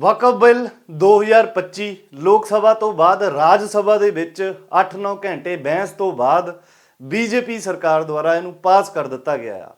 Waqf bill 2025 ਲੋਕ ਸਭਾ ਤੋਂ ਬਾਅਦ ਰਾਜ ਸਭਾ ਦੇ ਵਿੱਚ 8-9 ਘੰਟੇ ਬਹਿਸ ਤੋਂ ਬਾਅਦ ਬੀਜੇਪੀ ਸਰਕਾਰ ਦੁਆਰਾ ਇਹਨੂੰ ਪਾਸ ਕਰ ਦਿੱਤਾ ਗਿਆ ਆ।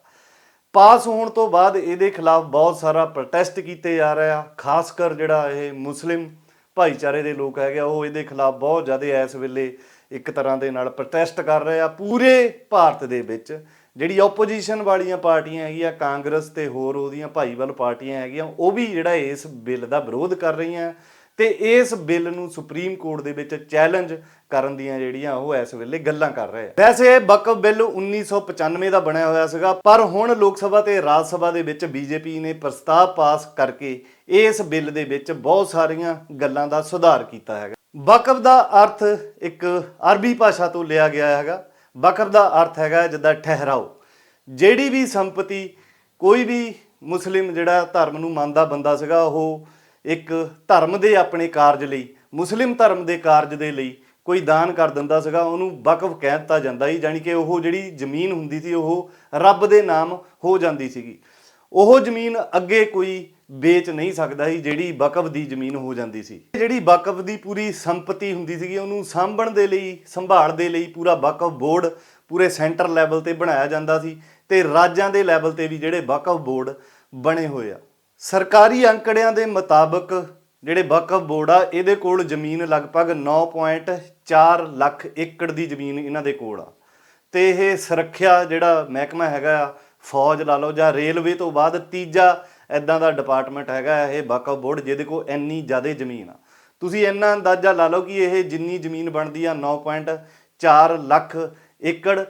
ਪਾਸ ਹੋਣ ਤੋਂ ਬਾਅਦ ਇਹਦੇ ਖਿਲਾਫ ਬਹੁਤ ਸਾਰਾ ਪ੍ਰੋਟੈਸਟ ਕੀਤੇ ਜਾ ਰਹੇ ਆ। ਖਾਸ ਕਰ ਜਿਹੜਾ ਇਹ ਮੁਸਲਿਮ ਭਾਈਚਾਰੇ ਦੇ ਲੋਕ ਹੈਗੇ ਆ, ਉਹ ਇਹਦੇ ਖਿਲਾਫ ਬਹੁਤ ਜ਼ਿਆਦਾ ਇਸ ਵੇਲੇ ਇੱਕ ਤਰ੍ਹਾਂ ਦੇ ਨਾਲ ਪ੍ਰੋਟੈਸਟ ਕਰ ਰਹੇ ਆ ਪੂਰੇ ਭਾਰਤ ਦੇ ਵਿੱਚ। ਜਿਹੜੀ ਆਪੋਜੀਸ਼ਨ ਵਾਲੀਆਂ ਪਾਰਟੀਆਂ ਹੈਗੀਆਂ, ਕਾਂਗਰਸ ਤੇ ਹੋਰ ਉਹਦੀਆਂ ਭਾਈਵਾਲ ਪਾਰਟੀਆਂ ਹੈਗੀਆਂ, ਉਹ ਵੀ ਜਿਹੜਾ ਇਸ ਬਿੱਲ ਦਾ ਵਿਰੋਧ ਕਰ ਰਹੀਆਂ ਤੇ ਇਸ ਬਿੱਲ ਨੂੰ ਸੁਪਰੀਮ ਕੋਰਟ ਦੇ ਵਿੱਚ ਚੈਲੰਜ ਕਰਨ ਦੀਆਂ ਜਿਹੜੀਆਂ ਉਹ ਇਸ ਵੇਲੇ ਗੱਲਾਂ ਕਰ ਰਹੇ ਆ। ਵੈਸੇ ਇਹ ਵਕਫ ਬਿੱਲ 1995 ਦਾ ਬਣਿਆ ਹੋਇਆ ਸੀਗਾ, ਪਰ ਹੁਣ ਲੋਕ ਸਭਾ ਤੇ ਰਾਜ ਸਭਾ ਦੇ ਵਿੱਚ ਬੀਜੇਪੀ ਨੇ ਪ੍ਰਸਤਾਵ ਪਾਸ ਕਰਕੇ ਇਸ ਬਿੱਲ ਦੇ ਵਿੱਚ ਬਹੁਤ ਸਾਰੀਆਂ ਗੱਲਾਂ ਦਾ ਸੁਧਾਰ ਕੀਤਾ ਹੈਗਾ। ਵਕਫ ਦਾ ਅਰਥ ਇੱਕ ਅਰਬੀ ਭਾਸ਼ਾ ਤੋਂ ਲਿਆ ਗਿਆ ਹੈਗਾ। ਵਕਫ ਦਾ ਅਰਥ ਹੈਗਾ ਜਿੱਦਾਂ ਠਹਿਰਾਓ। ਜਿਹੜੀ ਵੀ ਸੰਪਤੀ, ਕੋਈ ਵੀ ਮੁਸਲਿਮ ਜਿਹੜਾ ਧਰਮ ਨੂੰ ਮੰਨਦਾ ਬੰਦਾ ਸੀਗਾ, ਉਹ ਇੱਕ ਧਰਮ ਦੇ ਆਪਣੇ ਕਾਰਜ ਲਈ, ਮੁਸਲਿਮ ਧਰਮ ਦੇ ਕਾਰਜ ਦੇ ਲਈ ਕੋਈ ਦਾਨ ਕਰ ਦਿੰਦਾ ਸੀਗਾ, ਉਹਨੂੰ ਵਕਫ ਕਹਿ ਦਿੱਤਾ ਜਾਂਦਾ ਸੀ ਜਾਨੀ ਕਿ ਉਹ ਜਿਹੜੀ ਜ਼ਮੀਨ ਹੁੰਦੀ ਸੀ, ਉਹ ਰੱਬ ਦੇ ਨਾਮ ਹੋ ਜਾਂਦੀ ਸੀਗੀ। ਉਹ ਜ਼ਮੀਨ ਅੱਗੇ ਕੋਈ ਵੇਚ ਨਹੀਂ ਸਕਦਾ ਸੀ, ਜਿਹੜੀ ਵਕਫ ਦੀ ਜ਼ਮੀਨ ਹੋ ਜਾਂਦੀ ਸੀ। ਜਿਹੜੀ ਵਕਫ ਦੀ ਪੂਰੀ ਸੰਪਤੀ ਹੁੰਦੀ ਸੀਗੀ, ਉਹਨੂੰ ਸਾਂਭਣ ਦੇ ਲਈ, ਸੰਭਾਲ ਦੇ ਲਈ ਪੂਰਾ ਵਕਫ ਬੋਰਡ ਪੂਰੇ ਸੈਂਟਰ ਲੈਵਲ ਤੇ ਬਣਾਇਆ ਜਾਂਦਾ ਸੀ ਤੇ ਰਾਜਾਂ ਦੇ ਲੈਵਲ ਤੇ ਵੀ ਜਿਹੜੇ ਵਕਫ ਬੋਰਡ ਬਣੇ ਹੋਏ ਆ। ਸਰਕਾਰੀ ਅੰਕੜਿਆਂ ਦੇ ਮੁਤਾਬਕ ਜਿਹੜੇ ਵਕਫ ਬੋਰਡ ਆ, ਇਹਦੇ ਕੋਲ ਜ਼ਮੀਨ ਲਗਭਗ 9.4 ਲੱਖ ਏਕੜ ਦੀ ਜ਼ਮੀਨ ਇਹਨਾਂ ਦੇ ਕੋਲ ਆ। ਤੇ ਇਹ ਸੁਰੱਖਿਆ ਜਿਹੜਾ ਮਹਿਕਮਾ ਹੈਗਾ ਆ, ਫੌਜ ਲਾ ਲਓ ਜਾਂ ਰੇਲਵੇ ਤੋਂ ਬਾਅਦ ਤੀਜਾ ਐਦਾਂ ਦਾ ਡਿਪਾਰਟਮੈਂਟ ਹੈਗਾ ਇਹ ਵਕਫ ਬੋਰਡ ਜਿਹਦੇ ਕੋਲ ਇੰਨੀ ਜ਼ਿਆਦਾ ਜ਼ਮੀਨ ਆ। ਤੁਸੀਂ ਇੰਨਾ ਅੰਦਾਜ਼ਾ ਲਾ ਲਓ ਕਿ ਇਹ ਜਿੰਨੀ ਜ਼ਮੀਨ ਬਣਦੀ ਆ 9.4 ਲੱਖ ਏਕੜ।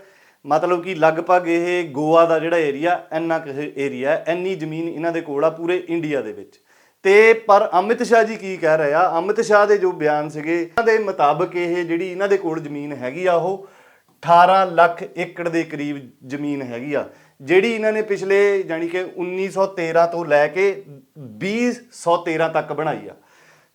ਮਤਲਬ ਕਿ ਲਗਭਗ ਇਹ ਗੋਆ ਦਾ ਜਿਹੜਾ ਏਰੀਆ ਇੰਨਾ ਕੁ ਏਰੀਆ ਇੰਨੀ ਜ਼ਮੀਨ ਇਹਨਾਂ ਦੇ ਕੋਲ ਆ ਪੂਰੇ ਇੰਡੀਆ ਦੇ ਵਿੱਚ। ਤੇ ਪਰ ਅਮਿਤ ਸ਼ਾਹ ਜੀ ਕੀ ਕਹਿ ਰਹੇ ਆ? ਅਮਿਤ ਸ਼ਾਹ ਦੇ ਜੋ ਬਿਆਨ ਸੀਗੇ, ਇਹਨਾਂ ਦੇ ਮੁਤਾਬਕ ਇਹ ਜਿਹੜੀ ਇਹਨਾਂ ਦੇ ਕੋਲ ਜ਼ਮੀਨ ਹੈਗੀ ਆ, ਉਹ 18 ਲੱਖ ਏਕੜ ਦੇ ਕਰੀਬ ਜ਼ਮੀਨ ਹੈਗੀ ਆ। ਜਿਹੜੀ ਇਹਨਾਂ ਨੇ ਪਿਛਲੇ ਜਾਨੀ ਕਿ 1913 ਤੋਂ ਲੈ ਕੇ 2013 ਤੱਕ ਬਣਾਈ ਆ।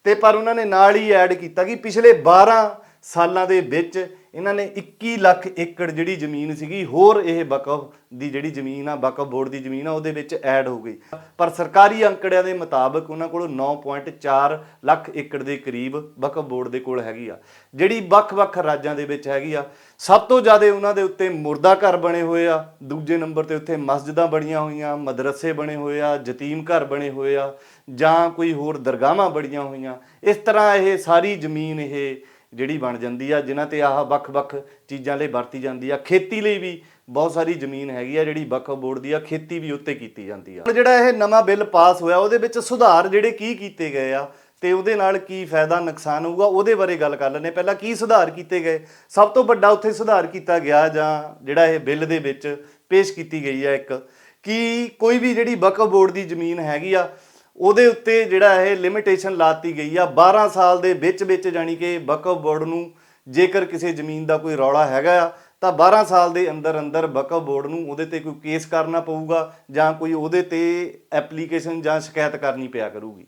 ਤੇ ਪਰ ਉਹਨਾਂ ਨੇ ਨਾਲ ਹੀ ਐਡ ਕੀਤਾ ਕਿ ਪਿਛਲੇ 12 ਸਾਲਾਂ ਦੇ ਵਿੱਚ ਇਹਨਾਂ ਨੇ 21 ਲੱਖ ਏਕੜ ਜਿਹੜੀ ਜ਼ਮੀਨ ਸੀਗੀ, ਹੋਰ ਇਹ ਵਕਫ ਦੀ ਜਿਹੜੀ ਜ਼ਮੀਨ ਆ ਵਕਫ ਬੋਰਡ ਦੀ ਜ਼ਮੀਨ ਆ, ਉਹਦੇ ਵਿੱਚ ਐਡ ਹੋ ਗਈ। ਪਰ ਸਰਕਾਰੀ ਅੰਕੜਿਆਂ ਦੇ ਮੁਤਾਬਕ ਉਹਨਾਂ ਕੋਲ 9.4 ਲੱਖ ਏਕੜ ਦੇ ਕਰੀਬ ਵਕਫ ਬੋਰਡ ਦੇ ਕੋਲ ਹੈਗੀ ਆ। ਜਿਹੜੀ ਵੱਖ-ਵੱਖ ਰਾਜਾਂ ਦੇ ਵਿੱਚ ਹੈਗੀ ਆ, ਸਭ ਤੋਂ ਜ਼ਿਆਦਾ ਉਹਨਾਂ ਦੇ ਉੱਤੇ ਮੁਰਦਾ ਘਰ ਬਣੇ ਹੋਏ ਆ, ਦੂਜੇ ਨੰਬਰ ਤੇ ਉੱਥੇ ਮਸਜਿਦਾਂ ਬਣੀਆਂ ਹੋਈਆਂ, ਮਦਰਸੇ ਬਣੇ ਹੋਏ ਆ, ਯਤੀਮ ਘਰ ਬਣੇ ਹੋਏ ਆ, ਜਾਂ ਕੋਈ ਹੋਰ ਦਰਗਾਹਾਂ ਬਣੀਆਂ ਹੋਈਆਂ। ਇਸ ਤਰ੍ਹਾਂ ਇਹ ਸਾਰੀ ਜ਼ਮੀਨ ਇਹ ਜਿਹੜੀ ਬਣ ਜਾਂਦੀ ਆ, ਜਿਨ੍ਹਾਂ ਤੇ ਆਹ ਵੱਖ-ਵੱਖ ਚੀਜ਼ਾਂ ਲਈ ਵਰਤੀ ਜਾਂਦੀ ਆ। ਖੇਤੀ ਲਈ ਵੀ ਬਹੁਤ ਸਾਰੀ ਜ਼ਮੀਨ ਹੈਗੀ ਆ, ਜਿਹੜੀ ਵਕਫ ਬੋਰਡ ਦੀ ਆ, ਖੇਤੀ ਵੀ ਉੱਤੇ ਕੀਤੀ ਜਾਂਦੀ ਆ। ਹੁਣ ਜਿਹੜਾ ਇਹ ਨਵਾਂ ਬਿੱਲ ਪਾਸ ਹੋਇਆ, ਉਹਦੇ ਵਿੱਚ ਸੁਧਾਰ ਜਿਹੜੇ ਕੀ ਕੀਤੇ ਗਏ ਆ, ਤੇ ਉਹਦੇ ਨਾਲ ਕੀ ਫਾਇਦਾ, ਨੁਕਸਾਨ ਹੋਊਗਾ, ਉਹਦੇ ਬਾਰੇ ਗੱਲ ਕਰ ਲੈਂਦੇ ਪਹਿਲਾਂ ਕੀ ਸੁਧਾਰ ਕੀਤੇ ਗਏ? ਸਭ ਤੋਂ ਵੱਡਾ ਉੱਥੇ ਸੁਧਾਰ ਕੀਤਾ ਗਿਆ ਜਾਂ ਜਿਹੜਾ ਇਹ ਬਿੱਲ ਦੇ ਵਿੱਚ ਪੇਸ਼ ਕੀਤੀ ਗਈ ਆ ਇੱਕ, ਕਿ ਕੋਈ ਵੀ ਜਿਹੜੀ ਵਕਫ ਬੋਰਡ ਦੀ ਜ਼ਮੀਨ ਹੈਗੀ ਆ ਉਹਦੇ ਉੱਤੇ ਜਿਹੜਾ ਇਹ ਲਿਮਿਟੇਸ਼ਨ ਲਾਤੀ ਗਈ ਆ। 12 ਸਾਲ ਦੇ ਵਿੱਚ ਵਿੱਚ ਜਾਨੀ ਕਿ ਵਕਫ ਬੋਰਡ ਨੂੰ ਜੇਕਰ ਕਿਸੇ ਜ਼ਮੀਨ ਦਾ ਕੋਈ ਰੌਲਾ ਹੈਗਾ ਆ, ਤਾਂ 12 ਸਾਲ ਦੇ ਅੰਦਰ ਅੰਦਰ ਵਕਫ ਬੋਰਡ ਨੂੰ ਉਹਦੇ ਤੇ ਕੋਈ ਕੇਸ ਕਰਨਾ ਪਊਗਾ ਜਾਂ ਕੋਈ ਉਹਦੇ ਤੇ ਐਪਲੀਕੇਸ਼ਨ ਜਾਂ ਸ਼ਿਕਾਇਤ ਕਰਨੀ ਪਿਆ ਕਰੂਗੀ।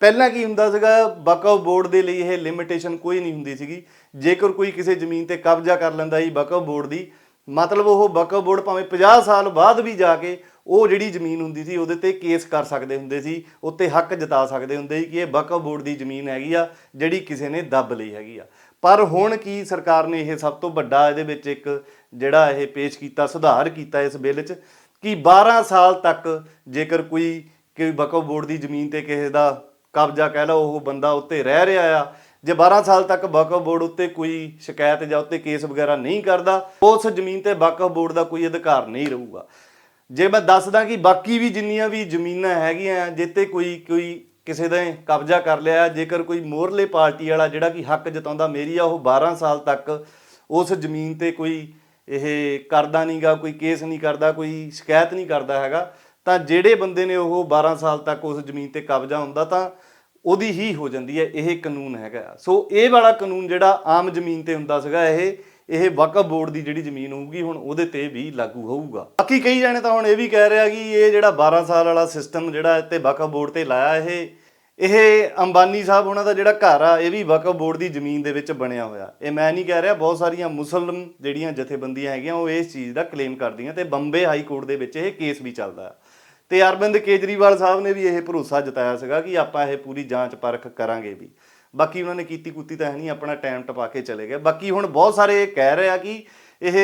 ਪਹਿਲਾਂ ਕੀ ਹੁੰਦਾ ਸੀਗਾ ਵਕਫ ਬੋਰਡ ਦੇ ਲਈ ਇਹ ਲਿਮਿਟੇਸ਼ਨ ਕੋਈ ਨਹੀਂ ਹੁੰਦੀ ਸੀਗੀ। ਜੇਕਰ ਕੋਈ ਕਿਸੇ ਜ਼ਮੀਨ ਤੇ ਕਬਜ਼ਾ ਕਰ ਲੈਂਦਾ ਸੀ ਵਕਫ ਬੋਰਡ ਦੀ ਮਤਲਬ ਉਹ ਵਕਫ ਬੋਰਡ ਭਾਵੇਂ 50 ਸਾਲ ਬਾਅਦ ਵੀ ਜਾ ਕੇ ਉਹ ਜਿਹੜੀ ਜ਼ਮੀਨ ਹੁੰਦੀ ਸੀ ਉਹਦੇ ਤੇ ਕੇਸ ਕਰ ਸਕਦੇ ਹੁੰਦੇ ਸੀ, ਉੱਤੇ ਹੱਕ ਜਤਾ ਸਕਦੇ ਹੁੰਦੇ ਸੀ ਕਿ ਇਹ ਵਕਫ ਬੋਰਡ ਦੀ ਜ਼ਮੀਨ ਹੈਗੀ ਆ, ਜਿਹੜੀ ਕਿਸੇ ਨੇ ਦੱਬ ਲਈ ਹੈਗੀ ਆ। ਪਰ ਹੁਣ ਕੀ ਸਰਕਾਰ ਨੇ ਇਹ ਸਭ ਤੋਂ ਵੱਡਾ ਇਹਦੇ ਵਿੱਚ ਇੱਕ ਜਿਹੜਾ ਇਹ ਪੇਸ਼ ਕੀਤਾ, ਸੁਧਾਰ ਕੀਤਾ ਇਸ ਬਿੱਲ 'ਚ ਕਿ 12 ਸਾਲ ਤੱਕ ਜੇਕਰ ਕੋਈ ਕੋਈ ਵਕਫ ਬੋਰਡ ਦੀ ਜ਼ਮੀਨ ਤੇ ਕਿਸੇ ਦਾ ਕਬਜ਼ਾ ਕਹਿ ਲਓ, ਉਹ ਬੰਦਾ ਉੱਤੇ ਰਹਿ ਰਿਹਾ ਆ ਜੇ 12 ਸਾਲ ਤੱਕ ਵਕਫ ਬੋਰਡ ਉੱਤੇ ਕੋਈ ਸ਼ਿਕਾਇਤ ਜਾਂ ਉੱਤੇ ਕੇਸ ਵਗੈਰਾ ਨਹੀਂ ਕਰਦਾ, ਉਸ ਜ਼ਮੀਨ ਤੇ ਵਕਫ ਬੋਰਡ ਦਾ ਕੋਈ ਅਧਿਕਾਰ ਨਹੀਂ ਰਹੂਗਾ। ਜੇ ਮੈਂ ਦੱਸਦਾ ਕਿ ਬਾਕੀ ਵੀ ਜਿੰਨੀਆਂ ਵੀ ਜ਼ਮੀਨਾਂ ਹੈਗੀਆਂ, ਜਿੱਤੇ ਕੋਈ ਕੋਈ ਕਿਸੇ ਦਾ ਕਬਜ਼ਾ ਕਰ ਲਿਆ, ਜੇਕਰ ਕੋਈ ਮੋਰਲੇ ਪਾਰਟੀ ਵਾਲਾ ਜਿਹੜਾ ਕਿ ਹੱਕ ਜਤਾਉਂਦਾ ਮੇਰੀ ਆ, ਉਹ 12 ਸਾਲ ਤੱਕ ਉਸ ਜ਼ਮੀਨ ਤੇ ਕੋਈ ਇਹ ਕਰਦਾ ਨਹੀਂਗਾ ਕੋਈ ਕੇਸ ਨਹੀਂ ਕਰਦਾ, ਕੋਈ ਸ਼ਿਕਾਇਤ ਨਹੀਂ ਕਰਦਾ ਹੈਗਾ, ਤਾਂ ਜਿਹੜੇ ਬੰਦੇ ਨੇ ਉਹ 12 ਸਾਲ ਤੱਕ ਉਸ ਜ਼ਮੀਨ ਤੇ ਕਬਜ਼ਾ ਹੁੰਦਾ, ਤਾਂ ਉਹਦੀ ਹੀ ਹੋ ਜਾਂਦੀ ਹੈ, ਇਹ ਕਾਨੂੰਨ ਹੈਗਾ। ਸੋ ਇਹ ਵਾਲਾ ਕਾਨੂੰਨ ਜਿਹੜਾ ਆਮ ਜ਼ਮੀਨ ਤੇ ਹੁੰਦਾ ਸੀਗਾ, ਇਹ ਇਹ ਵਕਫ ਬੋਰਡ ਦੀ ਜਿਹੜੀ ਜ਼ਮੀਨ ਹੋਊਗੀ, ਹੁਣ ਉਹਦੇ ਤੇ ਵੀ ਲਾਗੂ ਹੋਊਗਾ। ਬਾਕੀ ਕਈ ਜਾਣੇ ਤਾਂ ਹੁਣ ਇਹ ਵੀ ਕਹਿ ਰਿਹਾ ਕਿ ਇਹ ਜਿਹੜਾ 12 ਸਾਲ ਵਾਲਾ ਸਿਸਟਮ ਜਿਹੜਾ ਇੱਥੇ ਵਕਫ ਬੋਰਡ ਤੇ ਲਾਇਆ ਇਹ ਇਹ ਅੰਬਾਨੀ ਸਾਹਿਬ ਉਹਨਾਂ ਦਾ ਜਿਹੜਾ ਘਰ ਆ, ਇਹ ਵੀ ਵਕਫ ਬੋਰਡ ਦੀ ਜ਼ਮੀਨ ਦੇ ਵਿੱਚ ਬਣਿਆ ਹੋਇਆ। ਇਹ ਮੈਂ ਨਹੀਂ ਕਹਿ ਰਿਹਾ, ਬਹੁਤ ਸਾਰੀਆਂ ਮੁਸਲਮ ਜਿਹੜੀਆਂ ਜਥੇਬੰਦੀਆਂ ਹੈਗੀਆਂ, ਉਹ ਇਸ ਚੀਜ਼ ਦਾ ਕਲੇਮ ਕਰਦੀਆਂ ਤੇ ਬੰਬੇ ਹਾਈ ਕੋਰਟ ਦੇ ਵਿੱਚ ਇਹ ਕੇਸ ਵੀ ਚੱਲਦਾ। ਹੈ ਤੇ ਅਰਵਿੰਦ ਕੇਜਰੀਵਾਲ ਸਾਹਿਬ ਨੇ ਵੀ ਇਹ ਭਰੋਸਾ ਜਤਾਇਆ ਸੀਗਾ ਕਿ ਆਪਾਂ ਇਹ ਪੂਰੀ ਜਾਂਚ ਪਰਖ ਕਰਾਂਗੇ ਵੀ। ਬਾਕੀ ਉਹਨਾਂ ਨੇ ਕੀਤੀ ਕੁੱਤੀ ਤਾਂ ਹੈ ਨਹੀਂ ਆਪਣਾ ਟਾਈਮ ਟਪਾ ਕੇ ਚਲੇ ਗਏ। ਬਾਕੀ ਹੁਣ ਬਹੁਤ ਸਾਰੇ ਕਹਿ ਰਹੇ ਆ ਕਿ ਇਹ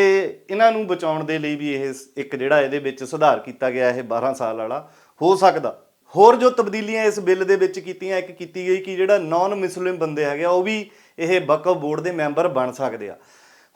ਇਹਨਾਂ ਨੂੰ ਬਚਾਉਣ ਦੇ ਲਈ ਵੀ ਇਹ ਇੱਕ ਜਿਹੜਾ ਇਹਦੇ ਵਿੱਚ ਸੁਧਾਰ ਕੀਤਾ ਗਿਆ ਇਹ 12 ਸਾਲ ਵਾਲਾ। ਹੋ ਸਕਦਾ। ਹੋਰ ਜੋ ਤਬਦੀਲੀਆਂ ਇਸ ਬਿੱਲ ਦੇ ਵਿੱਚ ਕੀਤੀਆਂ ਇੱਕ ਕੀਤੀ ਗਈ ਕਿ ਜਿਹੜਾ ਨਾਨ ਮੁਸਲਿਮ ਬੰਦੇ ਹੈਗੇ ਆ, ਉਹ ਵੀ ਇਹ ਵਕਫ ਬੋਰਡ ਦੇ ਮੈਂਬਰ ਬਣ ਸਕਦੇ ਆ।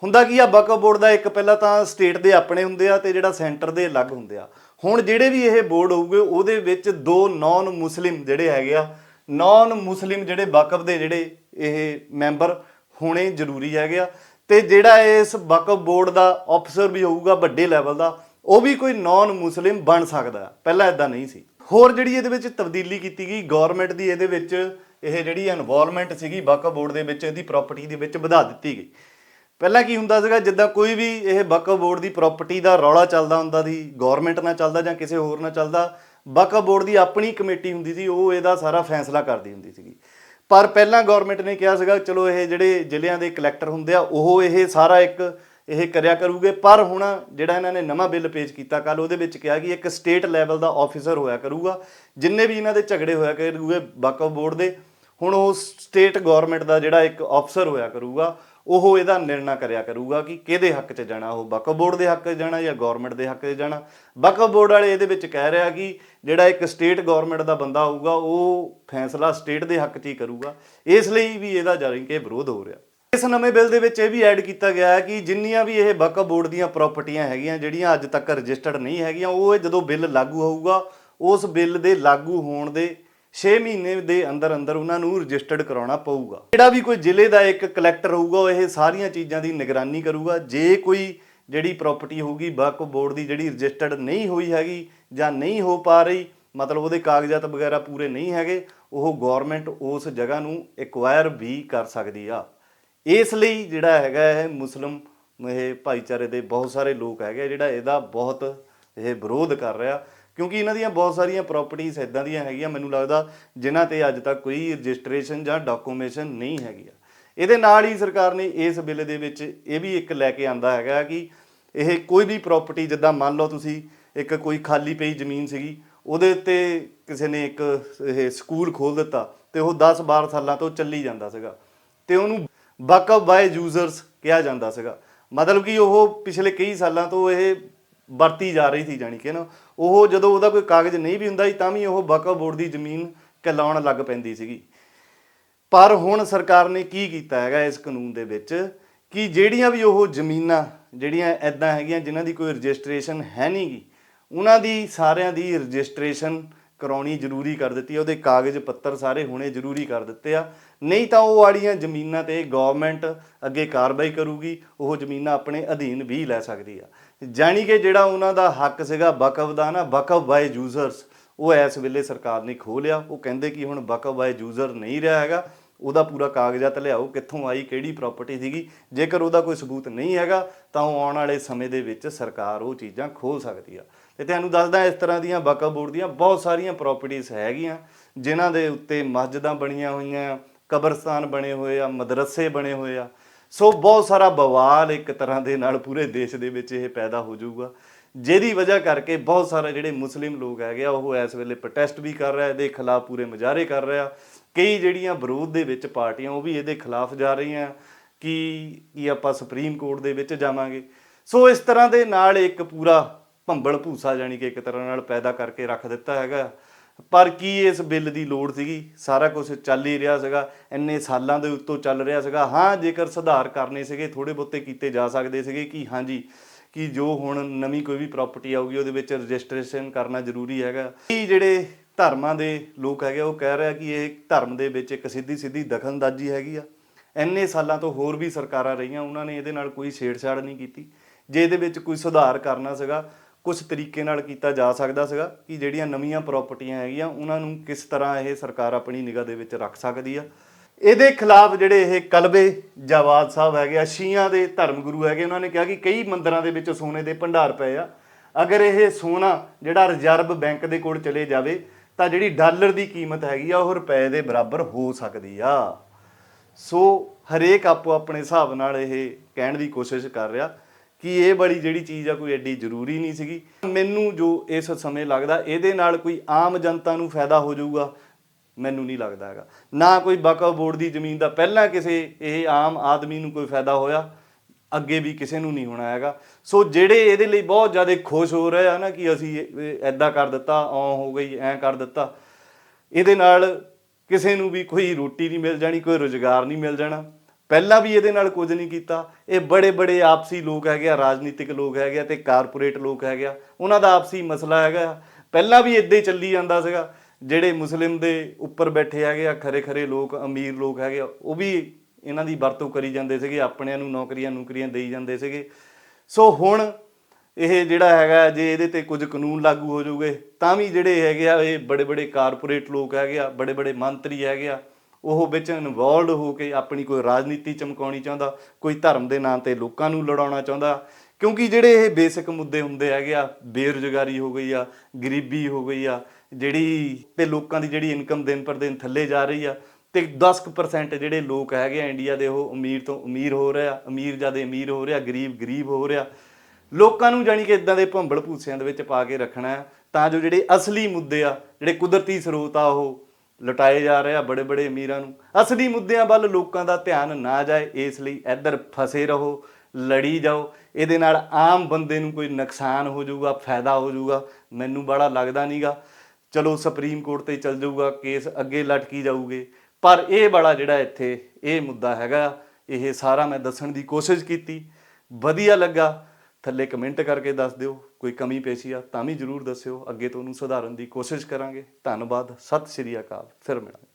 ਹੁੰਦਾ ਕੀ ਆ ਵਕਫ ਬੋਰਡ ਦਾ ਇੱਕ ਪਹਿਲਾਂ ਤਾਂ ਸਟੇਟ ਦੇ ਆਪਣੇ ਹੁੰਦੇ ਆ ਤੇ ਜਿਹੜਾ ਸੈਂਟਰ ਦੇ ਅਲੱਗ ਹੁੰਦੇ ਆ। ਹੁਣ ਜਿਹੜੇ ਵੀ ਇਹ ਬੋਰਡ ਹੋਊਗੇ, ਉਹਦੇ ਵਿੱਚ ਦੋ ਨਾਨ ਮੁਸਲਿਮ ਜਿਹੜੇ ਹੈਗੇ ਆ ਨਾਨ ਮੁਸਲਿਮ ਜਿਹੜੇ ਵਕਫ ਦੇ ਜਿਹੜੇ ਇਹ ਮੈਂਬਰ ਹੋਣੇ ਜ਼ਰੂਰੀ ਹੈਗੇ ਆ ਤੇ ਜਿਹੜਾ ਇਸ ਵਕਫ ਬੋਰਡ ਦਾ ਅਫਸਰ ਵੀ ਹੋਊਗਾ ਵੱਡੇ ਲੈਵਲ ਦਾ, ਉਹ ਵੀ ਕੋਈ ਨਾਨ ਮੁਸਲਿਮ ਬਣ ਸਕਦਾ ਹੈ। ਪਹਿਲਾਂ ਇਦਾਂ ਨਹੀਂ ਸੀ ਹੋਰ ਜਿਹੜੀ ਇਹਦੇ ਵਿੱਚ ਤਬਦੀਲੀ ਕੀਤੀ ਗਈ ਗਵਰਨਮੈਂਟ ਦੀ ਇਹਦੇ ਵਿੱਚ ਇਹ ਜਿਹੜੀ ਇਨਵੋਲਵਮੈਂਟ ਸੀਗੀ, ਵਕਫ ਬੋਰਡ ਦੇ ਵਿੱਚ, ਇਹਦੀ ਪ੍ਰਾਪਰਟੀ ਦੇ ਵਿੱਚ ਵਧਾ ਦਿੱਤੀ ਗਈ ਪਹਿਲਾਂ ਕੀ ਹੁੰਦਾ ਸੀਗਾ, ਜਿੱਦਾਂ ਕੋਈ ਵੀ ਇਹ ਵਕਫ ਬੋਰਡ ਦੀ ਪ੍ਰਾਪਰਟੀ ਦਾ ਰੌਲਾ ਚੱਲਦਾ ਹੁੰਦਾ ਸੀ ਗਵਰਨਮੈਂਟ ਨਾਲ ਚੱਲਦਾ ਜਾਂ ਕਿਸੇ ਹੋਰ ਨਾਲ ਚੱਲਦਾ ਵਕਫ ਬੋਰਡ ਦੀ ਆਪਣੀ ਕਮੇਟੀ ਹੁੰਦੀ ਸੀ, ਉਹ ਇਹਦਾ ਸਾਰਾ ਫੈਸਲਾ ਕਰਦੀ ਹੁੰਦੀ ਸੀਗੀ। ਪਰ ਪਹਿਲਾਂ ਗਵਰਨਮੈਂਟ ਨੇ ਕਿਹਾ ਸੀਗਾ, ਚਲੋ ਇਹ ਜਿਹੜੇ ਜ਼ਿਲ੍ਹਿਆਂ ਦੇ ਕਲੈਕਟਰ ਹੁੰਦੇ ਆ, ਉਹ ਇਹ ਸਾਰਾ ਇੱਕ ਇਹ ਕਰਿਆ ਕਰੂਗੇ। ਪਰ ਹੁਣ ਜਿਹੜਾ ਇਹਨਾਂ ਨੇ ਨਵਾਂ ਬਿੱਲ ਪੇਸ਼ ਕੀਤਾ ਕੱਲ ਉਹਦੇ ਵਿੱਚ ਕਿਹਾ ਕਿ ਇੱਕ ਸਟੇਟ ਲੈਵਲ ਦਾ ਆਫੀਸਰ ਹੋਇਆ ਕਰੂਗਾ, ਜਿੰਨੇ ਵੀ ਇਹਨਾਂ ਦੇ ਝਗੜੇ ਹੋਇਆ ਕਰੂਗੇ ਵਕਫ ਬੋਰਡ ਦੇ, ਹੁਣ ਉਹ ਸਟੇਟ ਗਵਰਨਮੈਂਟ ਦਾ ਜਿਹੜਾ ਇੱਕ ਅਫਸਰ ਹੋਇਆ ਕਰੂਗਾ ਉਹ ਇਹਦਾ ਨਿਰਣਾ ਕਰਿਆ ਕਰੂਗਾ ਕਿ ਕਿਹਦੇ ਹੱਕ 'ਚ ਜਾਣਾ, ਉਹ ਵਕਫ ਬੋਰਡ ਦੇ ਹੱਕ 'ਚ ਜਾਣਾ ਜਾਂ ਗਵਰਨਮੈਂਟ ਦੇ ਹੱਕ 'ਚ ਜਾਣਾ? ਵਕਫ ਬੋਰਡ ਵਾਲੇ ਇਹਦੇ ਵਿੱਚ ਕਹਿ ਰਿਹਾ ਕਿ ਜਿਹੜਾ ਇੱਕ ਸਟੇਟ ਗਵਰਨਮੈਂਟ ਦਾ ਬੰਦਾ ਹੋਊਗਾ ਉਹ ਫੈਸਲਾ ਸਟੇਟ ਦੇ ਹੱਕ 'ਚ ਹੀ ਕਰੂਗਾ। ਇਸ ਲਈ ਵੀ ਇਹਦਾ ਜਾਰੀ ਕਿ ਵਿਰੋਧ ਹੋ ਰਿਹਾ। ਇਸ ਨਵੇਂ ਬਿੱਲ ਦੇ ਵਿੱਚ ਇਹ ਵੀ ਐਡ ਕੀਤਾ ਗਿਆ ਹੈ ਕਿ ਜਿੰਨੀਆਂ ਵੀ ਇਹ ਵਕਫ ਬੋਰਡ ਦੀਆਂ ਪ੍ਰਾਪਰਟੀਆਂ ਹੈਗੀਆਂ, ਜਿਹੜੀਆਂ ਅੱਜ ਤੱਕ ਰਜਿਸਟਰਡ ਨਹੀਂ ਹੈਗੀਆਂ, ਉਹ ਇਹ ਜਦੋਂ ਬਿੱਲ ਲਾਗੂ ਹੋਊਗਾ, ਉਸ ਬਿੱਲ ਦੇ ਲਾਗੂ ਹੋਣ ਦੇ 6 ਮਹੀਨੇ ਦੇ ਅੰਦਰ ਅੰਦਰ ਉਹਨਾਂ ਨੂੰ ਰਜਿਸਟਰਡ ਕਰਾਉਣਾ ਪਊਗਾ। ਜਿਹੜਾ ਵੀ ਕੋਈ ਜ਼ਿਲ੍ਹੇ ਦਾ ਇੱਕ ਕਲੈਕਟਰ ਹੋਊਗਾ, ਉਹ ਇਹ ਸਾਰੀਆਂ ਚੀਜ਼ਾਂ ਦੀ ਨਿਗਰਾਨੀ ਕਰੂਗਾ। ਜੇ ਕੋਈ ਜਿਹੜੀ ਪ੍ਰਾਪਰਟੀ ਹੋਊਗੀ ਵਕਫ ਬੋਰਡ ਦੀ ਜਿਹੜੀ ਰਜਿਸਟਰਡ ਨਹੀਂ ਹੋਈ ਹੈਗੀ ਜਾਂ ਨਹੀਂ ਹੋ ਪਾ ਰਹੀ, ਮਤਲਬ ਉਹਦੇ ਕਾਗਜ਼ਾਤ ਵਗੈਰਾ ਪੂਰੇ ਨਹੀਂ ਹੈਗੇ, ਉਹ ਗਵਰਨਮੈਂਟ ਉਸ ਜਗ੍ਹਾ ਨੂੰ ਐਕਵਾਇਰ ਵੀ ਕਰ ਸਕਦੀ ਆ। ਇਸ ਲਈ ਜਿਹੜਾ ਹੈਗਾ ਇਹ ਮੁਸਲਮ, ਇਹ ਭਾਈਚਾਰੇ ਦੇ ਬਹੁਤ ਸਾਰੇ ਲੋਕ ਹੈਗੇ ਜਿਹੜਾ ਇਹਦਾ ਬਹੁਤ ਇਹ ਵਿਰੋਧ ਕਰ ਰਿਹਾ। ਕਿਉਂਕਿ ਇਹਨਾਂ ਦੀਆਂ ਬਹੁਤ ਸਾਰੀਆਂ ਪ੍ਰਾਪਰਟੀਆਂ ਇਦਾਂ ਦੀਆਂ ਹੈਗੀਆਂ, ਮੈਨੂੰ ਲੱਗਦਾ ਜਿਨ੍ਹਾਂ ਤੇ ਅੱਜ ਤੱਕ ਕੋਈ ਰਜਿਸਟ੍ਰੇਸ਼ਨ ਜਾਂ ਡਾਕੂਮੈਂਟੇਸ਼ਨ ਨਹੀਂ ਹੈਗੀ ਇਹਦੇ ਨਾਲ ਹੀ ਸਰਕਾਰ ਨੇ ਇਸ ਬਿੱਲ ਦੇ ਵਿੱਚ ਇਹ ਵੀ ਇੱਕ ਲੈ ਕੇ ਆਂਦਾ ਹੈਗਾ ਕਿ ਇਹ ਕੋਈ ਵੀ ਪ੍ਰਾਪਰਟੀ ਜਿੱਦਾਂ ਮੰਨ ਲਓ ਤੁਸੀਂ ਇੱਕ ਕੋਈ ਖਾਲੀ ਪਈ ਜ਼ਮੀਨ ਸੀਗੀ, ਉਹਦੇ ਉੱਤੇ ਕਿਸੇ ਨੇ ਇੱਕ ਇਹ ਸਕੂਲ ਖੋਲ ਦਿੱਤਾ ਤੇ ਉਹ 10 12 ਸਾਲਾਂ ਤੋਂ ਚੱਲੀ ਜਾਂਦਾ ਸੀਗਾ ਤੇ ਉਹਨੂੰ ਬਕਅਪ ਬਾਏ ਯੂਜ਼ਰਸ ਕਿਹਾ ਜਾਂਦਾ ਸੀਗਾ। ਮਤਲਬ ਕਿ ਉਹ ਪਿਛਲੇ ਕਈ ਸਾਲਾਂ ਤੋਂ ਇਹ ਵਰਤੀ ਜਾ ਰਹੀ ਸੀ, ਜਾਣੀ ਕਿ ਨਾ ਉਹ ਜਦੋਂ ਉਹਦਾ ਕੋਈ ਕਾਗਜ਼ ਨਹੀਂ ਵੀ ਹੁੰਦਾ ਸੀ, ਤਾਂ ਵੀ ਉਹ ਬਕਅਪ ਬੋਰਡ ਦੀ ਜ਼ਮੀਨ ਕਹਿਲਾਉਣ ਲੱਗ ਪੈਂਦੀ ਸੀਗੀ। ਪਰ ਹੁਣ ਸਰਕਾਰ ਨੇ ਕੀ ਕੀਤਾ ਹੈਗਾ ਇਸ ਕਾਨੂੰਨ ਦੇ ਵਿੱਚ ਕਿ ਜਿਹੜੀਆਂ ਵੀ ਉਹ ਜ਼ਮੀਨਾਂ, ਜਿਹੜੀਆਂ ਐਦਾਂ ਹੈਗੀਆਂ ਜਿਨ੍ਹਾਂ ਦੀ ਕੋਈ ਰਜਿਸਟ੍ਰੇਸ਼ਨ ਹੈ ਨਹੀਂਗੀ ਉਹਨਾਂ ਦੀ ਸਾਰਿਆਂ ਦੀ ਰਜਿਸਟ੍ਰੇਸ਼ਨ ਕਰਾਉਣੀ ਜ਼ਰੂਰੀ ਕਰ ਦਿੱਤੀ ਹੈ ਉਹਦੇ ਕਾਗਜ਼ ਪੱਤਰ ਸਾਰੇ ਹੋਣੇ ਜ਼ਰੂਰੀ ਕਰ ਦਿੱਤੇ ਆ ਨਹੀਂ ਤਾਂ ਉਹ ਵਾਲੀਆਂ ਜ਼ਮੀਨਾਂ ਤੇ ਗਵਰਨਮੈਂਟ ਅੱਗੇ ਕਾਰਵਾਈ ਕਰੂਗੀ, ਉਹ ਜ਼ਮੀਨਾਂ ਆਪਣੇ ਅਧੀਨ ਵੀ ਲੈ ਸਕਦੀ ਆ। ਜਾਣੀ ਕਿ ਜਿਹੜਾ ਉਹਨਾਂ ਦਾ ਹੱਕ ਸੀਗਾ ਵਕਫ ਦਾ ਨਾ, ਵਕਫ ਬਾਏ ਯੂਜ਼ਰਸ ਉਹ ਇਸ ਵੇਲੇ ਸਰਕਾਰ ਨੇ ਖੋਹ ਲਿਆ। ਉਹ ਕਹਿੰਦੇ ਕਿ ਹੁਣ ਵਕਫ ਬਾਏ ਯੂਜ਼ਰ ਨਹੀਂ ਰਿਹਾ ਹੈਗਾ, ਉਹਦਾ ਪੂਰਾ ਕਾਗਜ਼ਾਤ ਲਿਆਓ, ਕਿੱਥੋਂ ਆਈ, ਕਿਹੜੀ ਪ੍ਰਾਪਰਟੀ ਸੀਗੀ। ਜੇਕਰ ਉਹਦਾ ਕੋਈ ਸਬੂਤ ਨਹੀਂ ਹੈਗਾ, ਤਾਂ ਉਹ ਆਉਣ ਵਾਲੇ ਸਮੇਂ ਦੇ ਵਿੱਚ ਸਰਕਾਰ ਉਹ ਚੀਜ਼ਾਂ ਖੋਲ ਸਕਦੀ ਆ। ਤੇ ਤੁਹਾਨੂੰ ਦੱਸਦਾ, ਇਸ ਤਰ੍ਹਾਂ ਦੀਆਂ ਵਕਫ ਬੋਰਡ ਦੀਆਂ ਬਹੁਤ ਸਾਰੀਆਂ ਪ੍ਰਾਪਰਟੀਆਂ ਹੈਗੀਆਂ, ਜਿਨ੍ਹਾਂ ਦੇ ਉੱਤੇ ਮਸਜਿਦਾਂ ਬਣੀਆਂ ਹੋਈਆਂ ਕਬਰਸਤਾਨ ਬਣੇ ਹੋਏ ਆ, ਮਦਰਸੇ ਬਣੇ ਹੋਏ ਆ। ਸੋ ਬਹੁਤ ਸਾਰਾ ਬਵਾਲ ਇੱਕ ਤਰ੍ਹਾਂ ਦੇ ਨਾਲ ਪੂਰੇ ਦੇਸ਼ ਦੇ ਵਿੱਚ ਇਹ ਪੈਦਾ ਹੋ ਜਾਊਗਾ। ਜਿਹਦੀ ਵਜ੍ਹਾ ਕਰਕੇ ਬਹੁਤ ਸਾਰੇ ਜਿਹੜੇ ਮੁਸਲਿਮ ਲੋਕ ਹੈਗੇ ਆ, ਉਹ ਇਸ ਵੇਲੇ ਪ੍ਰੋਟੈਸਟ ਵੀ ਕਰ ਰਿਹਾ ਇਹਦੇ ਖਿਲਾਫ ਪੂਰੇ ਮੁਜ਼ਾਹਰੇ ਕਰ ਰਿਹਾ ਕਈ ਜਿਹੜੀਆਂ ਵਿਰੋਧ ਦੇ ਵਿੱਚ ਪਾਰਟੀਆਂ, ਉਹ ਵੀ ਇਹਦੇ ਖਿਲਾਫ ਜਾ ਰਹੀਆਂ ਕਿ, ਕੀ ਆਪਾਂ ਸੁਪਰੀਮ ਕੋਰਟ ਦੇ ਵਿੱਚ ਜਾਵਾਂਗੇ। ਸੋ ਇਸ ਤਰ੍ਹਾਂ ਦੇ ਨਾਲ ਇੱਕ ਪੂਰਾ ਭੰਬਲ ਭੂਸਾ ਜਾਨੀ ਕਿ ਇੱਕ ਤਰ੍ਹਾਂ ਨਾਲ ਪੈਦਾ ਕਰਕੇ ਰੱਖ ਦਿੱਤਾ ਹੈਗਾ। ਪਰ ਕੀ ਇਸ ਬਿੱਲ ਦੀ ਲੋੜ ਸੀਗੀ? ਸਾਰਾ ਕੁਝ ਚੱਲ ਹੀ ਰਿਹਾ ਸੀਗਾ। ਇੰਨੇ ਸਾਲਾਂ ਦੇ ਉੱਤੋਂ ਚੱਲ ਰਿਹਾ ਸੀਗਾ। ਹਾਂ, ਜੇਕਰ ਸੁਧਾਰ ਕਰਨੇ ਸੀਗੇ ਥੋੜੇ ਬਹੁਤੇ ਕੀਤੇ ਜਾ ਸਕਦੇ ਸੀਗੇ ਕਿ ਹਾਂਜੀ, ਕਿ ਜੋ ਹੁਣ ਨਵੀਂ ਕੋਈ ਵੀ ਪ੍ਰਾਪਰਟੀ ਆਊਗੀ, ਉਹਦੇ ਵਿੱਚ ਰਜਿਸਟ੍ਰੇਸ਼ਨ ਕਰਨਾ ਜ਼ਰੂਰੀ ਹੈਗਾ। ਇਹ ਜਿਹੜੇ ਧਰਮਾਂ ਦੇ ਲੋਕ ਹੈਗੇ, ਉਹ ਕਹਿ ਰਿਹਾ ਕਿ ਇਹ ਧਰਮ ਦੇ ਵਿੱਚ ਇੱਕ ਸਿੱਧੀ ਸਿੱਧੀ ਦਖਲਅੰਦਾਜ਼ੀ ਹੈਗੀ ਆ। ਇੰਨੇ ਸਾਲਾਂ ਤੋਂ ਹੋਰ ਵੀ ਸਰਕਾਰਾਂ ਰਹੀਆਂ, ਉਹਨਾਂ ਨੇ ਇਹਦੇ ਨਾਲ ਕੋਈ ਛੇੜਛਾੜ ਨਹੀਂ ਕੀਤੀ। ਜੇ ਇਹਦੇ ਵਿੱਚ ਕੋਈ ਸੁਧਾਰ ਕਰਨਾ ਸੀਗਾ ਕੁਝ ਤਰੀਕੇ ਨਾਲ ਕੀਤਾ ਜਾ ਸਕਦਾ ਸੀਗਾ ਕਿ ਜਿਹੜੀਆਂ ਨਵੀਆਂ ਪ੍ਰਾਪਰਟੀਆਂ ਹੈਗੀਆਂ, ਉਹਨਾਂ ਨੂੰ ਕਿਸ ਤਰ੍ਹਾਂ ਇਹ ਸਰਕਾਰ ਆਪਣੀ ਨਿਗਾਹ ਦੇ ਵਿੱਚ ਰੱਖ ਸਕਦੀ ਆ। ਇਹਦੇ ਖਿਲਾਫ ਜਿਹੜੇ ਇਹ ਕਲਬੇ ਜਵਾਦ ਸਾਹਿਬ ਹੈਗੇ ਆ, ਸ਼ੀਆਂ ਦੇ ਧਰਮ ਗੁਰੂ ਹੈਗੇ, ਉਹਨਾਂ ਨੇ ਕਿਹਾ ਕਿ ਕਈ ਮੰਦਰਾਂ ਦੇ ਵਿੱਚ ਸੋਨੇ ਦੇ ਭੰਡਾਰ ਪਏ ਆ। ਅਗਰ ਇਹ ਸੋਨਾ ਜਿਹੜਾ ਰਿਜ਼ਰਵ ਬੈਂਕ ਦੇ ਕੋਲ ਚਲੇ ਜਾਵੇ, ਤਾਂ ਜਿਹੜੀ ਡਾਲਰ ਦੀ ਕੀਮਤ ਹੈਗੀ ਆ, ਉਹ ਰੁਪਏ ਦੇ ਬਰਾਬਰ ਹੋ ਸਕਦੀ ਆ। ਸੋ ਹਰੇਕ ਆਪੋ ਆਪਣੇ ਹਿਸਾਬ ਨਾਲ ਇਹ ਕਹਿਣ ਦੀ ਕੋਸ਼ਿਸ਼ ਕਰ ਰਿਹਾ। ਕਿ ਇਹ ਬੜੀ ਜਿਹੜੀ ਚੀਜ਼ ਆ ਕੋਈ ਐਡੀ ਜ਼ਰੂਰੀ ਨਹੀਂ ਸੀਗੀ। ਮੈਨੂੰ ਜੋ ਇਸ ਸਮੇਂ ਲੱਗਦਾ, ਇਹਦੇ ਨਾਲ ਕੋਈ ਆਮ ਜਨਤਾ ਨੂੰ ਫਾਇਦਾ ਹੋ ਜਾਊਗਾ, ਮੈਨੂੰ ਨਹੀਂ ਲੱਗਦਾ ਹੈਗਾ। ਨਾ ਕੋਈ ਬਕਾ ਬੋਰਡ ਦੀ ਜ਼ਮੀਨ ਦਾ ਪਹਿਲਾਂ ਕਿਸੇ ਇਹ ਆਮ ਆਦਮੀ ਨੂੰ ਕੋਈ ਫਾਇਦਾ ਹੋਇਆ, ਅੱਗੇ ਵੀ ਕਿਸੇ ਨੂੰ ਨਹੀਂ ਹੋਣਾ ਹੈਗਾ। ਸੋ ਜਿਹੜੇ ਇਹਦੇ ਲਈ ਬਹੁਤ ਜ਼ਿਆਦਾ ਖੁਸ਼ ਹੋ ਰਹੇ ਆ ਨਾ ਕਿ ਅਸੀਂ ਐਦਾਂ ਕਰ ਦਿੱਤਾ, ਔ ਹੋ ਗਈ, ਐਂ ਕਰ ਦਿੱਤਾ, ਇਹਦੇ ਨਾਲ ਕਿਸੇ ਨੂੰ ਵੀ ਕੋਈ ਰੋਟੀ ਨਹੀਂ ਮਿਲ ਜਾਣੀ, ਕੋਈ ਰੋਜ਼ਗਾਰ ਨਹੀਂ ਮਿਲ ਜਾਣਾ। ਪਹਿਲਾਂ ਵੀ ਇਹਦੇ ਨਾਲ ਕੁਝ ਨਹੀਂ ਕੀਤਾ। ਇਹ ਬੜੇ ਬੜੇ ਆਪਸੀ ਲੋਕ ਹੈਗੇ ਆ, ਰਾਜਨੀਤਿਕ ਲੋਕ ਹੈਗੇ ਆ ਤੇ ਕਾਰਪੋਰੇਟ ਲੋਕ ਹੈਗੇ ਆ। ਉਹਨਾਂ ਦਾ ਆਪਸੀ ਮਸਲਾ ਹੈਗਾ। ਆ। ਪਹਿਲਾਂ ਵੀ ਇਦਾਂ ਹੀ ਚੱਲੀ ਜਾਂਦਾ ਸੀਗਾ। ਜਿਹੜੇ ਮੁਸਲਿਮ ਦੇ ਉੱਪਰ ਬੈਠੇ ਹੈਗੇ ਆ, ਖਰੇ ਖਰੇ ਲੋਕ, ਅਮੀਰ ਲੋਕ ਹੈਗੇ ਆ, ਉਹ ਵੀ ਇਹਨਾਂ ਦੀ ਵਰਤੋਂ ਕਰੀ ਜਾਂਦੇ ਸੀਗੇ। ਆਪਣਿਆਂ ਨੂੰ ਨੌਕਰੀਆਂ ਨੌਕਰੀਆਂ ਦੇਈ ਜਾਂਦੇ ਸੀਗੇ। ਸੋ ਹੁਣ ਇਹ ਜਿਹੜਾ ਹੈਗਾ, ਜੇ ਇਹਦੇ ਤੇ ਕੁਝ ਕਾਨੂੰਨ ਲਾਗੂ ਹੋ ਜਾਊਗੇ, ਤਾਂ ਵੀ ਜਿਹੜੇ ਹੈਗੇ ਆ, ਇਹ ਬੜੇ ਬੜੇ ਕਾਰਪੋਰੇਟ ਲੋਕ ਹੈਗੇ ਆ, ਬੜੇ ਬੜੇ ਮੰਤਰੀ ਹੈਗੇ ਆ ਉਹ ਵਿੱਚ ਇਨਵੋਲਡ ਹੋ ਕੇ ਆਪਣੀ ਕੋਈ ਰਾਜਨੀਤੀ ਚਮਕਾਉਣੀ ਚਾਹੁੰਦਾ, ਕੋਈ ਧਰਮ ਦੇ ਨਾਂ ਤੇ ਲੋਕਾਂ ਨੂੰ ਲੜਾਉਣਾ ਚਾਹੁੰਦਾ, ਕਿਉਂਕਿ ਜਿਹੜੇ ਇਹ ਬੇਸਿਕ ਮੁੱਦੇ ਹੁੰਦੇ ਹੈਗੇ ਆ, ਬੇਰੁਜ਼ਗਾਰੀ ਹੋ ਗਈ ਆ, ਗਰੀਬੀ ਹੋ ਗਈ ਆ, ਜਿਹੜੀ ਤੇ ਲੋਕਾਂ ਦੀ ਜਿਹੜੀ ਇਨਕਮ ਦਿਨ ਪਰ ਦਿਨ ਥੱਲੇ ਜਾ ਰਹੀ ਆ, ਤੇ 10% ਜਿਹੜੇ ਲੋਕ ਹੈਗੇ ਆ ਇੰਡੀਆ ਦੇ, ਉਹ ਅਮੀਰ ਤੋਂ ਅਮੀਰ ਹੋ ਰਿਹਾ, ਅਮੀਰ ਜ਼ਿਆਦਾ ਅਮੀਰ ਹੋ ਰਿਹਾ, ਗਰੀਬ ਗਰੀਬ ਹੋ ਰਿਹਾ। ਲੋਕਾਂ ਨੂੰ ਜਾਣੀ ਕਿ ਇਦਾਂ ਦੇ ਭੰਬਲ ਭੂਸਿਆਂ ਦੇ ਵਿੱਚ ਪਾ ਕੇ ਰੱਖਣਾ ਹੈ, ਤਾਂ ਜੋ ਜਿਹੜੇ ਅਸਲੀ ਮੁੱਦੇ ਆ, ਜਿਹੜੇ ਕੁਦਰਤੀ ਸਰੋਤ ਆ ਉਹ ਲੁਟਾਏ ਜਾ ਰਹੇ ਆ ਬੜੇ ਬੜੇ ਅਮੀਰਾਂ ਨੂੰ। ਅਸਲੀ ਮੁੱਦਿਆਂ ਵੱਲ ਲੋਕਾਂ ਦਾ ਧਿਆਨ ਨਾ ਜਾਏ, ਇਸ ਲਈ ਇੱਧਰ ਫਸੇ ਰਹੋ, ਲੜੀ ਜਾਓ। ਇਹਦੇ ਨਾਲ ਆਮ ਬੰਦੇ ਨੂੰ ਕੋਈ ਨੁਕਸਾਨ ਹੋ ਜਾਊਗਾ, ਫਾਇਦਾ ਹੋ ਜਾਊਗਾ। ਮੈਨੂੰ ਬੜਾ ਲੱਗਦਾ ਨਹੀਂਗਾ ਚਲੋ ਸੁਪਰੀਮ ਕੋਰਟ ਤੇ ਚੱਲ ਜਾਊਗਾ, ਕੇਸ ਅੱਗੇ ਲਟਕੀ ਜਾਊਗੇ। ਪਰ ਇਹ ਬੜਾ ਜਿਹੜਾ ਇੱਥੇ ਇਹ ਮੁੱਦਾ ਹੈਗਾ, ਇਹ ਸਾਰਾ ਮੈਂ ਦੱਸਣ ਦੀ ਕੋਸ਼ਿਸ਼ ਕੀਤੀ। ਵਧੀਆ ਲੱਗਾ, ਥੱਲੇ ਕਮੈਂਟ ਕਰਕੇ ਦੱਸ ਦਿਓ। ਕੋਈ ਕਮੀ ਪੇਸ਼ੀ ਆ ਤਾਂ ਵੀ ਜਰੂਰ ਦੱਸਿਓ। ਅੱਗੇ ਤੋਂ ਉਹਨੂੰ ਸੁਧਾਰਨ ਦੀ ਕੋਸ਼ਿਸ਼ ਕਰਾਂਗੇ। ਧੰਨਵਾਦ। ਸਤਿ ਸ਼੍ਰੀ ਅਕਾਲ। ਫਿਰ ਮਿਲਾਂਗੇ।